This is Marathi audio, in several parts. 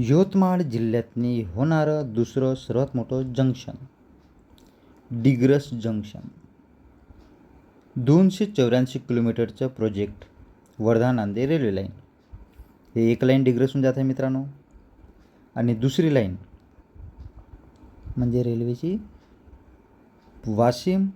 यवतमाळ जिल्ह्यातनी होणारं दुसरं सर्वात मोठं जंक्शन डिग्रस जंक्शन. दोनशे चौऱ्याऐंशी किलोमीटरचं project Wardha Nanded railway line. हे एक लाईन डिग्रसहून जात आहे मित्रांनो. आणि दुसरी लाईन म्हणजे रेल्वेची वाशिम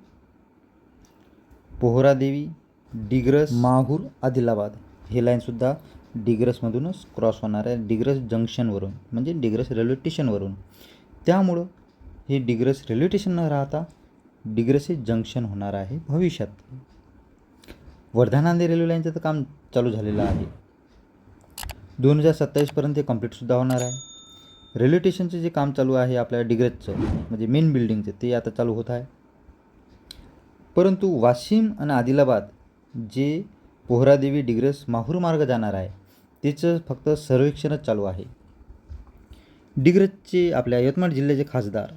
पोहरादेवी डिग्रस माहूर आदिलाबाद. हे लाईनसुद्धा डिग्रसमधूनच क्रॉस होणार आहे डिग्रस जंक्शनवरून म्हणजे डिग्रस रेल्वे स्टेशनवरून त्यामुळं हे डिग्रस रेल्वे स्टेशन न राहता डिग्रस हे जंक्शन होणार आहे भविष्यात. वर्धा नांदेड रेल्वे लाईनचं तर काम चालू झालेलं आहे. दोन हजार सत्तावीसपर्यंत ते कम्प्लीटसुद्धा होणार आहे. रेल्वे स्टेशनचं जे काम चालू आहे आपल्या डिग्रजचं म्हणजे मेन बिल्डिंगचं ते आता चालू होत आहे. परंतु वाशिम आणि आदिलाबाद जे पोहरादेवी डिग्रस माहूर मार्ग जाणार आहे तिचं फक्त सर्वेक्षणच चालू आहे. डिग्रजचे आपल्या यवतमाळ जिल्ह्याचे खासदार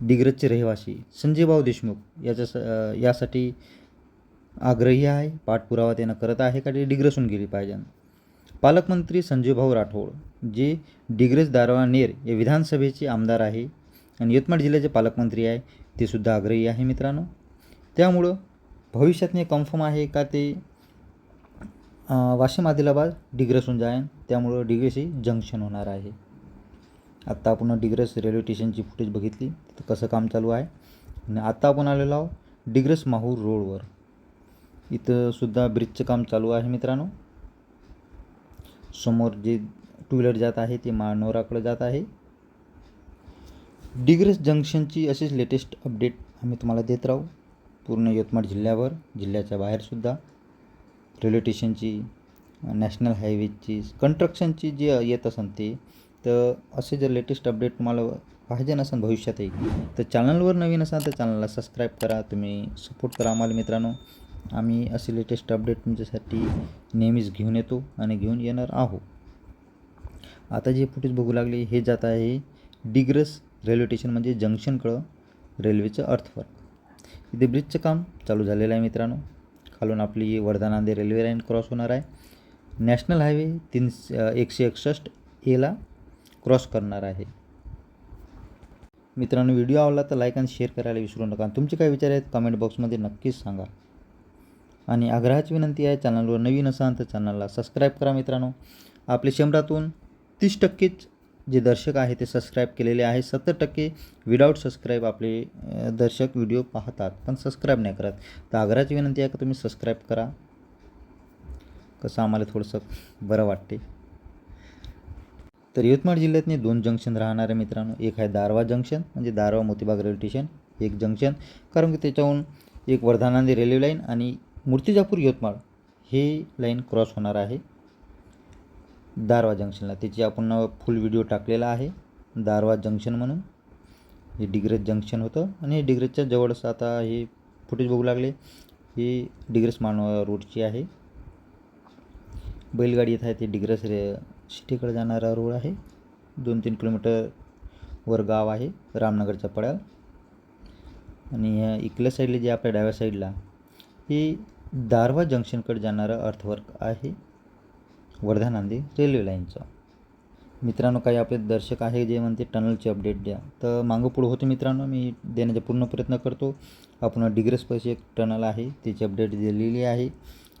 डिग्रजचे रहिवासी संजयभाऊ देशमुख याच्या स यासाठी आग्रही आहे. पाठपुरावा त्यांना करत आहे का ते डिग्रसून गेली पाहिजे. पालकमंत्री संजयभाऊ राठोड जे डिग्रज दारवा नेर या विधानसभेचे आमदार आहे आणि यवतमाळ जिल्ह्याचे पालकमंत्री आहे ते सुद्धा आग्रही आहे मित्रांनो. त्यामुळं भविष्यात कन्फर्म आहे का ते वाशिम आदिलाबाद डिग्रसून जाईन त्यामुळं डिग्रस जंक्शन होणार आहे. आत्ता आपण डिग्रस रेल्वे स्टेशनची फुटेज बघितली. तिथं कसं काम चालू आहे? आणि आत्ता आपण आलेलो आहोत डिग्रस माहूर रोडवर. इथंसुद्धा ब्रिजचं काम चालू आहे मित्रांनो. समोर जे टू व्हीलर जात आहे ते मानोराकडे जात आहे. डिग्रस जंक्शनची अशीच लेटेस्ट अपडेट आम्ही तुम्हाला देत राहू. पूर्ण यवतमाळ जिल्ह्यावर जिल्ह्याच्या बाहेरसुद्धा रेल्वे स्टेशनची नॅशनल हायवेची कन्स्ट्रक्शनची जी येत असन ते तर असे जर लेटेस्ट अपडेट तुम्हाला पाहिजे नसेल भविष्यातही तर चॅनलवर नवीन असाल तर चॅनलला सबस्क्राईब करा तुम्ही सपोर्ट करा आम्हाला मित्रांनो. आम्ही असे लेटेस्ट अपडेट तुमच्यासाठी नेहमीच घेऊन येतो आणि घेऊन येणार आहो आता जे फुटेज बघू लागले हे जात आहे डिग्रस रेल्वे स्टेशन म्हणजे जंक्शनकडं रेल्वेचं अर्थवर. इथे ब्रिजचं काम चालू झालेलं आहे मित्रांनो. खालून आपली Wardha Nanded railway line cross होणार आहे. नॅशनल हायवे तीन एकशे एकसष्ट एला क्रॉस करणार आहे. मित्रांनो व्हिडिओ आवडला तर लाईक आणि शेअर करायला विसरू नका. तुमचे काय विचार आहेत कमेंट बॉक्समध्ये नक्कीच सांगा. आणि आग्रहाची विनंती आहे चॅनलवर नवीन असाल तर चॅनलला सबस्क्राईब करा मित्रांनो. आपले शंभरातून तीस टक्केच जे दर्शक आहे ते सबस्क्राईब केलेले आहे. सत्तर टक्के विदाऊट सबस्क्राईब आपले दर्शक व्हिडिओ पाहतात पण सबस्क्राईब नाही करत. तर आग्रहाची विनंती आहे का तुम्ही सबस्क्राईब करा? कसं आम्हाला थोडंसं बरं वाटते. तर यवतमाळ जिल्ह्यातनी दोन जंक्शन राहणार आहे मित्रांनो एक आहे दारवा जंक्शन म्हणजे दारवा मोतीबाग रेल्वे स्टेशन एक जंक्शन कारण की त्याच्याहून एक वर्धानांदी रेल्वे लाईन आणि मूर्तिजापूर यवतमाळ हे लाईन क्रॉस होणार आहे. दारवा जंक्शनला. त्याची आपण फुल व्हिडिओ टाकलेला आहे. दारवा जंक्शन म्हणून. हे डिग्रज जंक्शन होतं. आणि डिग्रेसच्या डिग्रजच्या जवळच आता हे फुटेज बघू लागले. हे डिग्रस मानवा रोडची आहे. बैलगाडी येत आहे ते डिग्रस रे सिटीकडे जाणारा रोड आहे. दोन तीन किलोमीटर वर गाव आहे. रामनगरच्या पड्याल आणि ह्या इकल्या साईडला जे आपल्या डाव्या साईडला हे दारवा जंक्शनकडे जाणारं अर्थवर्क आहे. वर्धा नांदेड रेल्वे लाईनचं मित्रांनो काही आपले दर्शक आहे जे म्हणते टनलची अपडेट द्या. तर मागं पुढं होते मित्रांनो मी देण्याचा पूर्ण प्रयत्न करतो. आपण डिग्रेस पैसे एक टनल आहे त्याची अपडेट दिलेली आहे.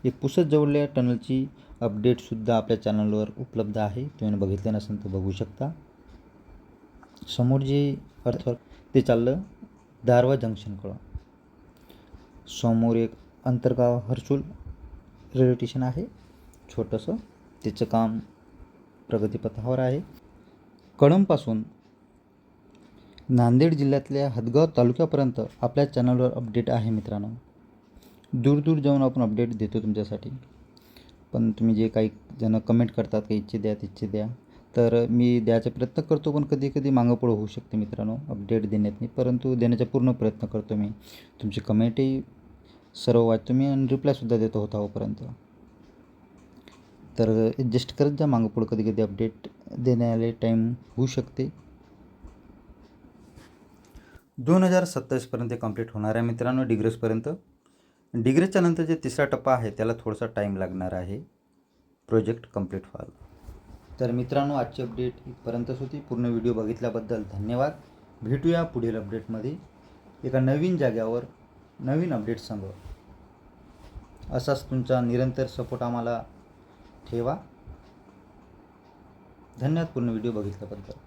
एक पुसत जवळल्या टनलची अपडेटसुद्धा आपल्या चॅनलवर उपलब्ध आहे. तुम्ही बघितलं नसेल तर बघू शकता. समोर जे अर्थवर्क ते चाललं दारवा जंक्शनकडं समोर एक अंतरगाव हर्सूल रेल्वे स्टेशन आहे. छोटंसं त्याचं काम प्रगतीपथावर आहे. कळंबपासून नांदेड जिल्ह्यातल्या हदगाव तालुक्यापर्यंत आपल्या चॅनलवर अपडेट आहे मित्रांनो. दूर दूर जाऊन आपण अपडेट देतो तुमच्यासाठी. पण तुम्ही जे काही जण कमेंट करतात की इच्छे द्या तिच्छे द्या तर मी द्यायचा प्रयत्न करतो पण कधी कधी मागं पुढं होऊ शकते मित्रांनो अपडेट देण्यात नाही परंतु देण्याचा पूर्ण प्रयत्न करतो मी. तुमची कमेंटही सर्व वाचतो मी आणि रिप्लायसुद्धा देतो होता होपर्यंत तर ॲडजस्ट करत जा मागं पुढं कधी कधी अपडेट देण्याला टाईम होऊ शकते. दोन हजार सत्तावीसपर्यंत कंप्लीट होणार आहे मित्रांनो डिग्रेसपर्यंत डिग्रेसच्या नंतर जे तिसरा टप्पा आहे त्याला थोडासा टाईम लागणार आहे. प्रोजेक्ट कंप्लीट व्हायला. तर मित्रांनो आजची अपडेट इथपर्यंतच होती. पूर्ण व्हिडिओ बघितल्याबद्दल धन्यवाद. भेटूया पुढील अपडेटमध्ये एका नवीन जाग्यावर नवीन अपडेट सांगा असाच तुमचा निरंतर सपोर्ट आम्हाला ठेवा. धन्यवाद पूर्ण व्हिडिओ बघितल्याबद्दल.